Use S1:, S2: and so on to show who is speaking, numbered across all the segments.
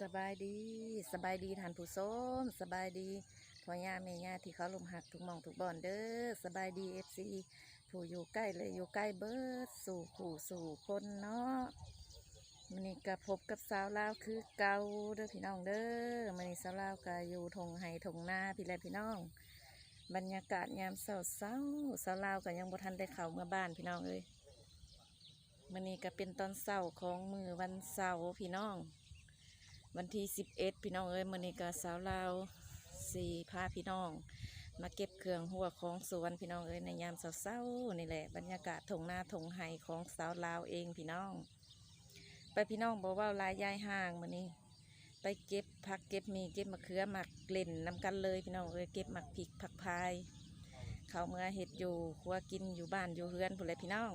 S1: สบายดีสบายดีทานผู้ชมสบายดีพ่อย่าแม่ย่าที่เขาลมหักทุกมองทุกบ่อนเด้อสบายดีเอฟซีผู้อยู่ใกล้เลยอยู่ใกล้เบิร์ดสู่ผู้สู่คนเนาะมันนี้ก็พบกับสาวลาวคือเก่าเด้อพี่น้องเด้อมันนี้สาวลาวก็อยู่ทงไห้ทงนาพี่แลพี่น้อง บรรยากาศยามเศร้าเศร้าสาวลาวก็ยังบ่ทันได้เข้าเมื่อบ้านพี่น้องเอ้ยมันนี้ก็เป็นตอนเศร้าของมือวันเสาร์พี่น้อง วันที่ 11 พี่น้องเอ้ยมือนี้ก็สาวลาวสี่พาพี่น้อง มาเก็บเครื่องหัวของสวนพี่น้องเอ้ยในยามเศร้าๆนี่แหละบรรยากาศทงนาทงไห้ของสาวลาวเองพี่น้อง ไปพี่น้องบอกว่าลายยายห่างมือนี้ไปเก็บผักเก็บมีเก็บมะเขือหมักเล่นนำกันเลยพี่น้องเอ้ยเก็บหมักพริกผักพายเขาเมื่อเห็ดอยู่ครัวกินอยู่บ้านอยู่เฮือนผู้ใดพี่น้อง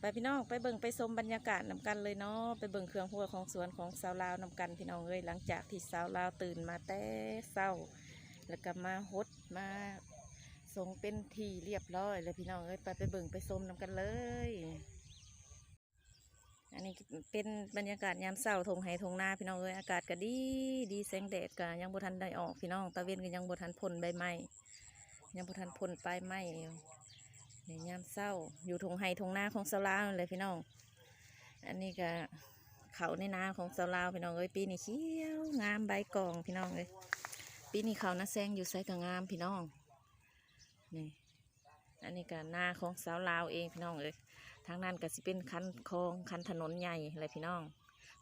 S1: ไปพี่น้องไปเบิ่งไปชมบรรยากาศนำกันเลยเนาะไปเบิ่งเครื่องหัวของสวนของสาวลาวนำกันพี่น้องเอ้ยหลังจากที่สาวลาวตื่นมาแต่เศร้า แล้วก็มาฮดมาส่งเป็นที่เรียบร้อยเลยพี่น้องเอ้ยไปไปเบิ่งไปชมนำกันเลย อันนี้เป็นบรรยากาศยามเช้าทงไห้ทงนาพี่น้องเอ้ยอากาศก็ดีดีแสงแดดก็ยังบ่ทันได้ออกพี่น้องตะเวนก็ยังบ่ทันพ่นใบไม้ยังบ่ทันพ่นปลายไม้อยู่ ในยามเช้า อยู่ทงไห้ทงนาของสาวลาวเลยพี่น้อง อันนี้ก็เขาในนาของสาวลาวพี่น้องเอ้ยปีนี้เขียวงามใบกองพี่น้องเอ้ยปีนี้เขานาแซงอยู่ไซก็งามพี่น้องนี่อันนี้ก็นาของสาวลาวเองพี่น้องเอ้ยทางนั้นก็สิเป็นคันคลองคันถนนใหญ่อะไรพี่น้อง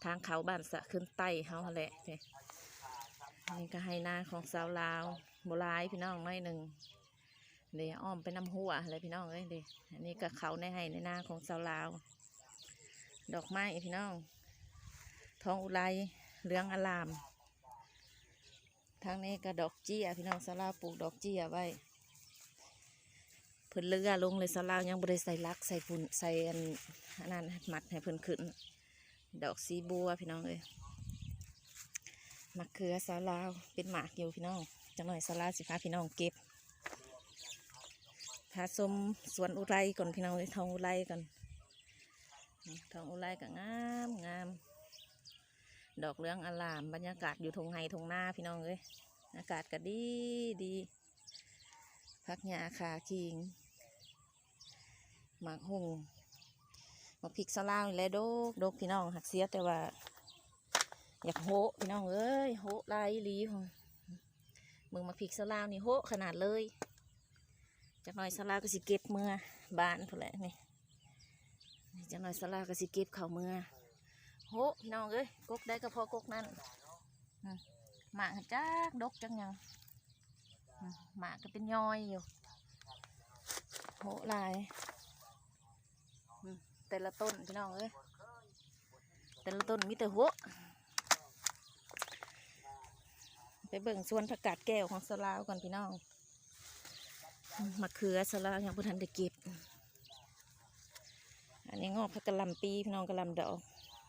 S1: ทางเขาบ้านสะขึ้นใต้เฮาแหละนี่ก็ให้นาของสาวลาวโบราณพี่น้องน้อยหนึ่ง เดี๋ยวอ้อมไปน้ำหัวอะไรพี่น้องเอ้ยเดี๋ยวอันนี้ก็เขาในให้ในนาของสาวลาว ดอกไม้พี่น้อง ทองอุไรเหลืองอลาม ทางนี้ก็ดอกเจี้ยพี่น้องสาวลาวปลูกดอกเจี้ยไว้เพิ่นเลือลงเลยสลาวยังบริใส่ลักใส่ฝุ่นใส่อันนั้นมัดให้เพิ่นขึ้น ดอกสีบัวพี่น้องเอ้ยมะเขือสาลาวเป็นหมากอยู่พี่น้องจังหน่อยสาลาวสิพาพี่น้องเก็บ พาชมสวนอุไรก่อนพี่น้องเอ้ยทองอุไรก่อนทองอุไรก็งามงาม ดอกเหลืองอลาม บรรยากาศอยู่ทงไฮทงหน้าพี่น้องเอ้ยอากาศก็ดีดีพักหญ้าขาคิงหมากหุงหมากพริกสลาวี่และโดกโดกพี่น้องหักเสียแต่ว่า อยากโหพี่น้องเอ้ยโหลายอีหลีของมึงหมากพริกสลาวนี่โหขนาดเลย จากหน่อยสลาก็สิเก็บเมื่อบานพุ่นแหละนี่นี่จากหน่อยสลาก็สิเก็บเข่าเมื่อโหพี่น้องเอ้ยกกได้ก็พอกกนั่นอืมหมากจักดกจังยังหมากก็เป็นย้อยอยู่โหลายอืมแต่ละต้นพี่น้องเอ้ยแต่ละต้นมีแต่หัวไปเบิ่งสวนผักกาดแก้วของสลาวก่อนพี่น้อง มะเขือสลาวยังบ่ทันได้เก็บ อันนี้งอกผักกะหล่ำปีพี่น้องกะหล่ำดอก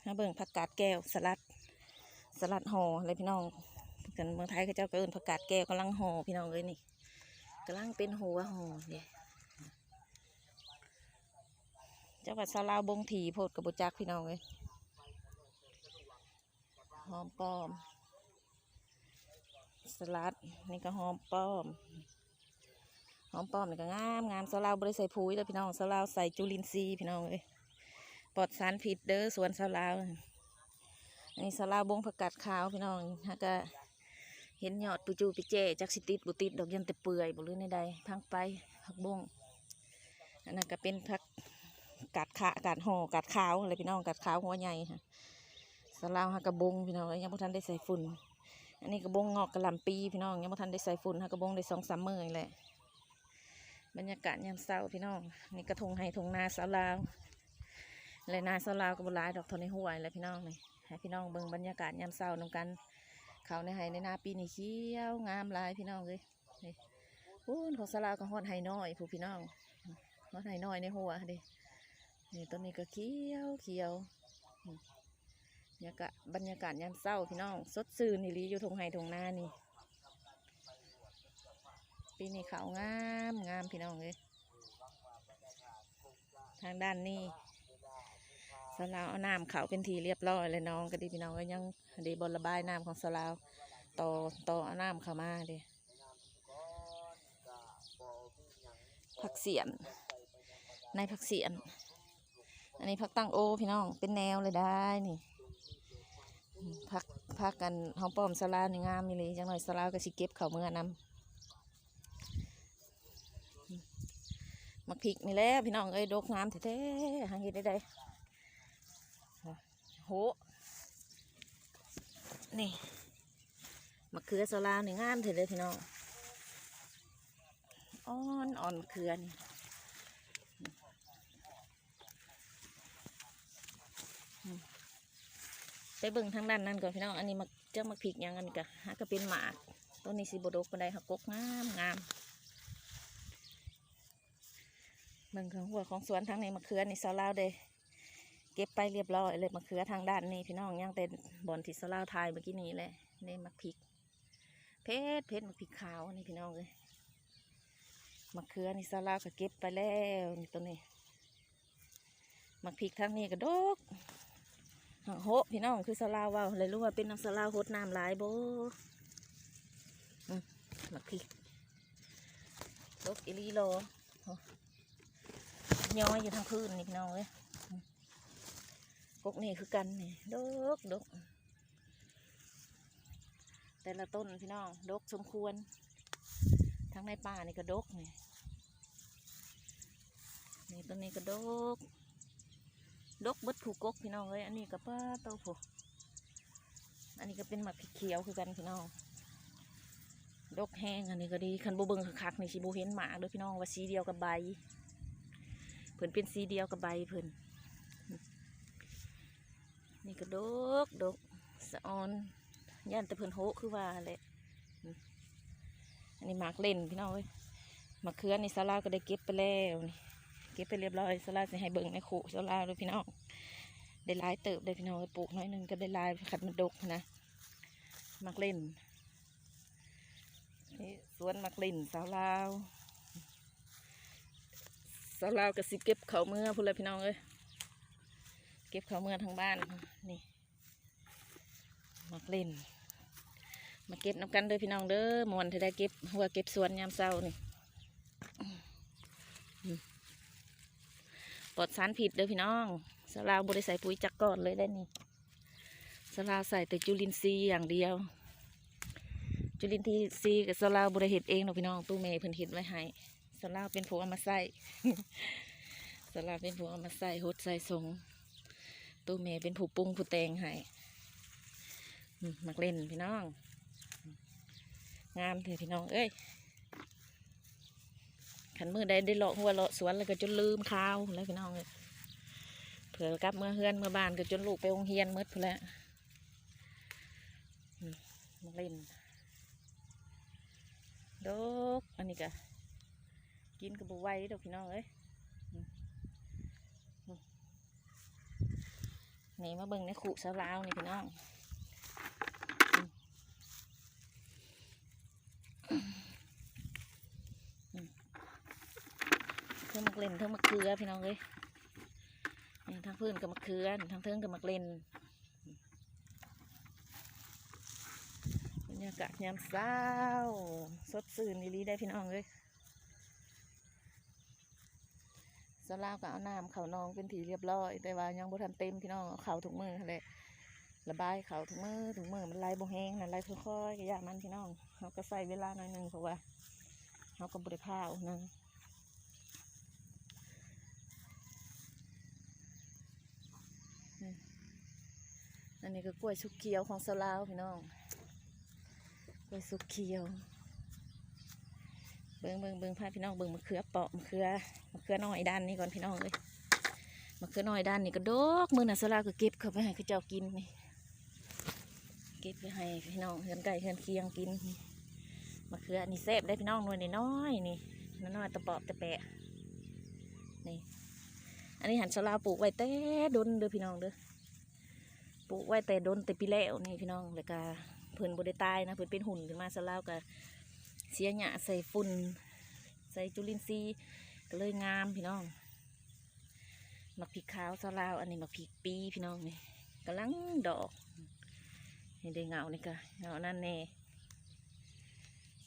S1: มาเบิ่งผักกาดแก้วสลัด สลัดห่ออะไรพี่น้องกันเมืองไทยเขาเจ้าก็เอิ้นผักกาดแก้วกำลังห่อพี่น้องเลยนี่กำลังเป็นหัวห่อเนี่ยเจ้าว่าซาลาวบงถีโพดกับบุจักพี่น้องเลยหอมปอม สลัดนี่ก็หอมปอม อมป้อมนี่ก็งามงามซาลาวบริใส่ปุ๋ยแล้วพี่น้องซาลาวใส่จุลินทรีย์พี่น้องเลยปลอดสารพิษเด้อสวนซาลาวอันนี้ซาลาวบงผักกาดขาวพี่น้องฮะก็เห็นยอดปูจูปิเจจักสิติดบุติดดอกยันแต่เปื่อยบุรือในใดพังไปผักบงอันนั้นก็เป็นผักกาดขากาดห่อกาดขาวอะไรพี่น้องกาดขาวหัวใหญ่ค่ะสลาวฮากระบงพี่น้องยังบ่ทันได้ใส่ฝุ่นอันนี้กระบงงอกกระลำปีพี่น้องยังบ่ทันได้ใส่ฝุ่นฮากระบงได้สองสามมือยแหละ บรรยากาศยามเช้าพี่น้องนี่กระทงไห้ทงนาสาวลาวและนาสาวลาวก็บ่หลายดอกทนในห้วยแหละพี่น้องนี่ให้พี่น้องเบิ่งบรรยากาศยามเช้านำกันเขาในไห้ในนาปีนี้เขียวงามลายพี่น้องเลยนี่อู้ของสาวลาวก็ฮอดไห้น้อยผู้พี่น้องฮอดไห้น้อยในหัวเดินี่ต้นนี้ก็เขียวเขียวบรรยากาศบรรยากาศยามเศร้าพี่น้องสดซื่นนี่ลีอยู่ทงไห้ทงนานี่ ปีนี้เขางามงามพี่น้องเลยทางด้านนี้สลาวเอาน้ำเขาเป็นทีเรียบร้อยเลยน้องก็ดีพี่น้องก็ยังดีบนระบายน้ำของสลาวต่อต่อเอาน้ำเข้ามาดิผักเสียนในผักเสียน อันนี้ผักตั้งโอพี่น้องเป็นแนวเลยได้นี่อืมผักผักกันห้อมป้อมสลาวนี่งามมีเลยจังหน่อยสลาวก็สิเก็บเขาเมื่อนำ มักพริกนี่แหละพี่น้องเอ้ยดกงามแท้ๆหางเห็ดได้ไดโหนี่มะเขือสลาวนี่งามเถอะเลยพี่น้องอ่อนอ่อนมะเขือนี่ไปเบิ่งทางด้านนั้นก่อนพี่น้องอันนี้มาเจ้ามาพริกยังอันนี้ก็หาก็เป็นหมากต้นนี้สิบดกบันไดหักกกงามงาม เบิ่งของหัวของสวนทางในมะเขือนี่สาวลาวเด้เก็บไปเรียบร้อยเลยมะเขือทางด้านนี้พี่น้องยังแต่บอนที่สาวลาวทายเมื่อกี้นี้แหละนี่มะพริก เพชรเพชรมะพริกขาวนี่พี่น้องเลยมะเขือนี่สาวลาวก็เก็บไปแล้วนี่ตัวนี้มะพริกทางนี้ก็ดกหังโหพี่น้องคือสลาวว่าเลยรู้ว่าเป็นน้ำสลาวโหดน้ำหลายโบมหมักพริกลกอิลีโลโอ้ ย้อยอยู่ทางพื้นนี่พี่น้องเลยอืมกกนี่คือกันนี่ดกดกแต่ละต้นพี่น้องดกสมควร ทั้งในป่านี่ก็ดกนี่นี่ต้นนี้ก็ดก ดกบดผูกกกพี่น้องเลยอันนี้ก็ป้าเต้าผูอันนี้ก็เป็นหมักเขียวคือกันพี่น้อง ดกแห้งอันนี้ก็ดีคันโบเบิงคักๆนี่สิโบเห็นหมากด้วยพี่น้องว่าสีเดียวกับใบ เพิ่นเป็นสีเดียวกับใบเพิ่นนี่ก็ดกดกสะออนย่านแต่เพิ่นโหคือว่าแหละอันนี้หมากเล่นพี่น้องเอ้ยมะเขือนี่ซาลาก็ได้เก็บไปแล้วนี่เก็บไปเรียบร้อยสลาสิให้เบิ่งในขู่สลาเลยพี่น้องได้ลายเติบเลยพี่น้องปลูกน้อยหนึงก็ได้ลายขัดมันดกนะมักเล่นนี่สวนมักเล่นสาวลาว สาวลาวก็สิเก็บเขาเมื่อพูดเลยพี่น้องเอ้ยเก็บเขาเมื่อทางบ้านนี่มักเล่น มาเก็บน้ำกันเด้อพี่น้องเด้อมวนที่ได้เก็บหัวเก็บสวนยามเช้านี่ปลอดสารผิดเด้อพี่น้องสลาวบริใส่ปุ๋ยจักก่อนเลยได้นี่สลาวใส่แต่จุลินทรีย์อย่างเดียว จุลินทรีย์กับสลาวบริเห็ดเองเนาะพี่น้องตู้เมย์เพิ่นเห็ดไว้ให้ ลาวเป็นผู้เอามาใส่สลาวเป็นผู้เอามาใส่หดใส่สงตู้เมย์เป็นผู้ปรุงผู้แต่งให้มักเล่นพี่น้อง งามเถอะพี่น้อง เอ้ยขันมือได้ได้เลาะหัวเลาะสวนแล้วก็จนลืมข้าวแล้วพี่น้องเลยเผื่อกลับเมื่อเฮือนเมื่อบ้านก็จนลูกไปโรงเรียนมืดพู้นแล้วมมาเล่นดกอันนี้ก็ กินกับบุไหว้ดอกพี่น้องเอ้ยนี่มาเบิ่งในขู่สาลาวนี่พี่น้องเทิงมักเล่นเทิงมักเคือพี่น้องเอ้ยนี่ทางพื้นกับมักเคือทางเทิงกับมักเล่นบรรยากาศยามเช้าสดชื่นดีๆได้พี่น้องเอ้ย สลาวก็เอาน้ำเขานองเป็นทีเรียบร้อย แต่ว่ายังบ่ทันเต็มพี่น้องเอาเขาถุงมือแหละระบายเขาถุงมือถุงมือมันไหลบ่แห้งนั่นไหลค่อยๆก็ยามันพี่น้องเขาก็ใส่เวลาหน่อยนึงเพราะว่าเขาก็บริพาวนะอันนี้ก็กล้วยสุกเขียวของสลาวพี่น้องกล้วยสุกเขียว บิ่งเบิ่งเบิ่งพาพี่น้องเบิ่งมะเขือเปาะมะเขือมะเขือน้อยด้านนี้ก่อนพี่น้องเลยมะเขือน้อยด้านนี้ก็ดกมือน่ะสลาก็เก็บเข้าไปให้เขาเจ้ากินนี่เก็บไปให้พี่น้องเฮือนไก่เฮือนเคียงกินนี่มะเขืออันนี้แซ่บได้พี่น้องน่วยน้อยนี่น้อยตะเปาะตะแปะนี่อันนี้หันสลาปลูกไว้แต่ดนเด้อพี่น้องเด้อปลูกไว้แต่โดนแต่ปีแล้วนี่พี่น้องแล้วก็เพิ่นบ่ได้ตายนะเพิ่นเป็นหุ่นขึ้นมาซะแล้วก็ เสียหญ้าใส่ฝุ่นใส่จุลินทรีย์ก็เลยงามพี่น้องมักพริกขาวซาลาว อันนี้มักพริกปีพี่น้องนี่กำลังดอกนี่ได้เงานี่ก็เงานั่นแน่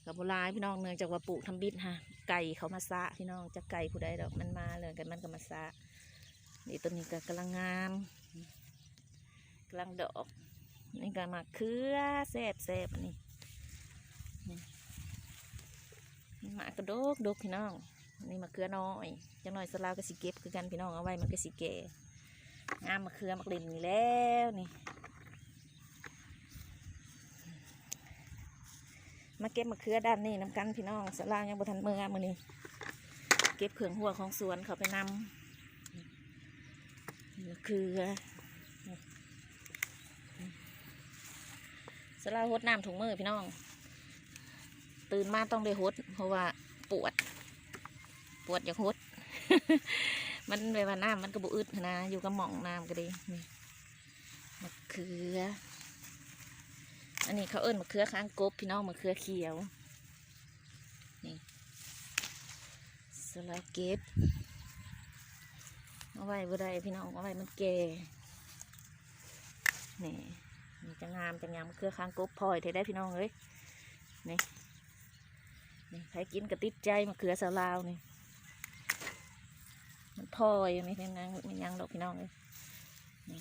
S1: กับโบราณพี่น้องเนื่องจากว่าปลูกทำบิดฮะไก่เขามาซะพี่น้องจะไก่ผู้ใดดอกมันมาเลยกันมันก็มาซะนี่ต้นนี้ก็กำลังงามกำลังดอกนี่ก็มาเคือแซบแซบอันนี้นี่นี่ หมากระดกดกพี่น้องนี่มะเขือน้อยจังหน่อยสลาวก็สิเก็บคือกันพี่น้องเอาไว้มันก็สิแก่งามมะเขือมะกลิ่นนี่แล้วนี่มาเก็บมะเขือด้านนี้น้ำกันพี่น้องสลาวยังบทันเมื่อมือนี้เก็บเครื่องหัวของสวนเขาไปนำมะเขือสลาวหดน้ำถุงมือพี่น้อง ตื่นมาต้องได้หด เพราะว่าปวด ปวดอยากหด มันเวลาน้ำมันก็บุอึดนะ อยู่กับหม่องน้ำก็ดีนี่มะเขือ อันนี้เขาเอิ้นมะเขือค้างกบพี่น้องมะเขือเขียว นี่สลาเก็บเอาไว้บ่ได้พี่น้องเอาไว้มันแก่นี่นี่จะงามจะงามมะเขือค้างกบพลอยเทได้พี่น้องเลยนี่ ใครกินกระติดใจมะเขือสาลาวนี่มันพลอยไม่เป็นางไม่ยังดอกพี่น้องเลยนี่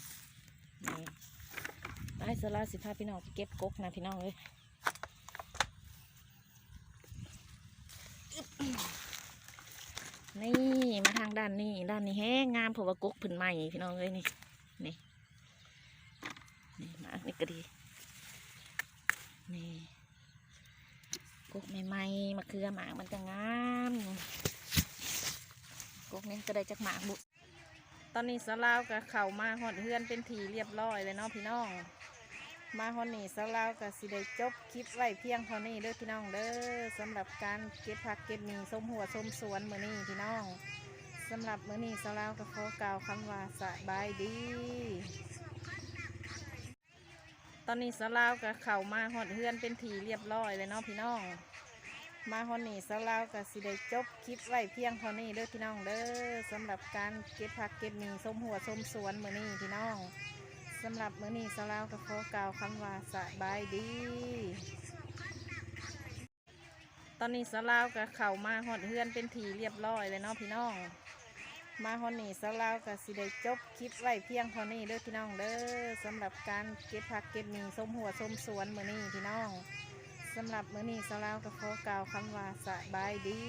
S1: นี่ไปสาลาสิพาพี่น้องไปเก็บกกนะพี่น้องเลยนี่มาทางด้านนี้ด้านนี้แห้งงามเพราะว่ากกผืนใหม่พี่น้องเลยนี่นี่นี่มานี่ก็ดีนี่ กกใหม่ๆมะเขือหมากมันก็งามกกนี้ก็ได้จากหมากบุตอนนี้สลาวกับเข่ามาหอดเฮือนเป็นทีเรียบร้อยเลยเนาะพี่น้อง มาหอดนี่สลาวกับสิได้จบคลิปไว้เพียงเท่านี้เด้อพี่น้องเด้อสำหรับการเก็บผักเก็บหมีส้มหัวส้มสวนมือนี้พี่น้องสำหรับมือนี้สลาวก็ขอกล่าวคำว่าสบายดี ตอนนี้สลาวกับเข่ามาหอดเฮือนเป็นทีเรียบร้อยเลยเนาะพี่น้อง มาหอดนี่สลาวกับสิได้จบคลิปไว้เพียงเท่านี้เด้อพี่น้องเด้อสำหรับการเก็บผักเก็บหมีส้มหัวส้มสวนมือนี้พี่น้องสำหรับมือนี้สลาวกับขอกล่าวคำว่าสบายดี ตอนนี้สลาวกับเข่ามาหอดเฮือนเป็นทีเรียบร้อยเลยเนาะพี่น้อง มาฮอนนี่สลาวกับสิได้จบคลิปไว้เพียงเท่านี้เด้อพี่น้องเด้อสำหรับการเก็บผักเก็บหมีส้มหัวส้มสวนมือนี่พี่น้องสำหรับมือนี่สลาวก็ขอกล่าวคำว่าสบายดี